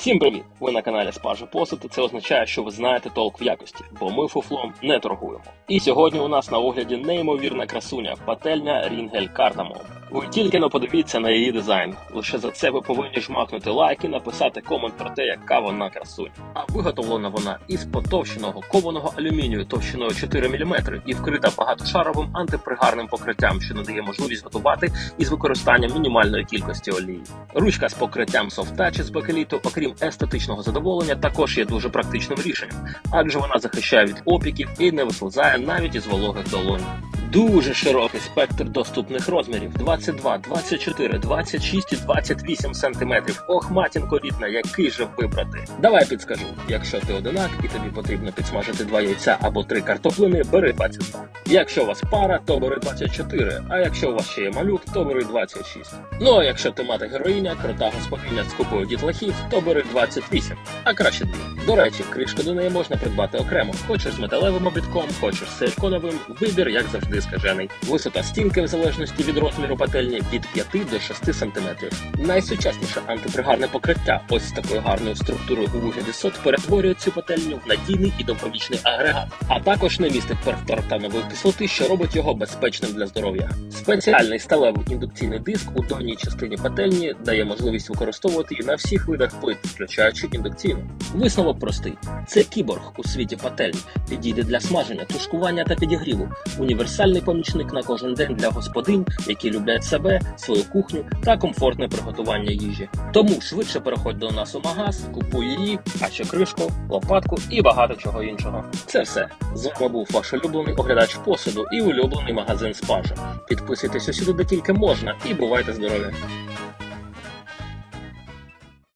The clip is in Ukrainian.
Всім привіт! Ви на каналі Спажа Посуд, і це означає, що ви знаєте толк в якості, бо ми фуфлом не торгуємо. І сьогодні у нас на огляді неймовірна красуня пательня Рінгель Cardamom. Ви тільки но подивіться на її дизайн. Лише за це ви повинні жмакнути лайк і написати комент про те, яка вона красуня. А виготовлена вона із потовщеного кованого алюмінію товщиною 4 мм і вкрита багатошаровим антипригарним покриттям, що надає можливість готувати із використанням мінімальної кількості олії. Ручка з покриттям Touch з бакеліту, окрім естетичного задоволення, також є дуже практичним рішенням, адже вона захищає від опіків і не вислизає навіть із вологих долонь. Дуже широкий спектр доступних розмірів: 22, 24, 26 і 28 сантиметрів. Ох, матінко рідна, який же вибрати. Давай підскажу: якщо ти одинак і тобі потрібно підсмажити два яйця або три картоплини, бери 22. Якщо у вас пара, то бери 24, а якщо у вас ще є малюк, то бери 26. Ну а якщо ти мати героїня, крута господиня з купою дітлахів, то бери 28, а краще дві. До речі, кришку до неї можна придбати окремо. Хочеш з металевим обідком, хочеш з силиконовим, вибір, як завжди, скажений. Висота стінки в залежності від розміру пательні від 5 до 6 см. Найсучасніше антипригарне покриття, ось з такою гарною структурою у вигляді сот, перетворює цю пательню в надійний і довговічний агрегат, а також не містить перфторктанової кислоти, що робить його безпечним для здоров'я. Спеціальний сталевий індукційний диск у донній частині пательні дає можливість використовувати її на всіх видах плит, включаючи індукційну. Висновок простий: це кіборг у світі пательні, підійде для смаження, тушкування та підігріву. Універсальний помічник на кожен день для господинь, які люблять себе, свою кухню та комфортне приготування їжі. Тому швидше переходь до нас у магаз, купуй її, а ще кришку, лопатку і багато чого іншого. Це все. З вами був ваш улюблений оглядач посуду і улюблений магазин Спажа. Підписуйтесь усюди, де тільки можна, і бувайте здорові!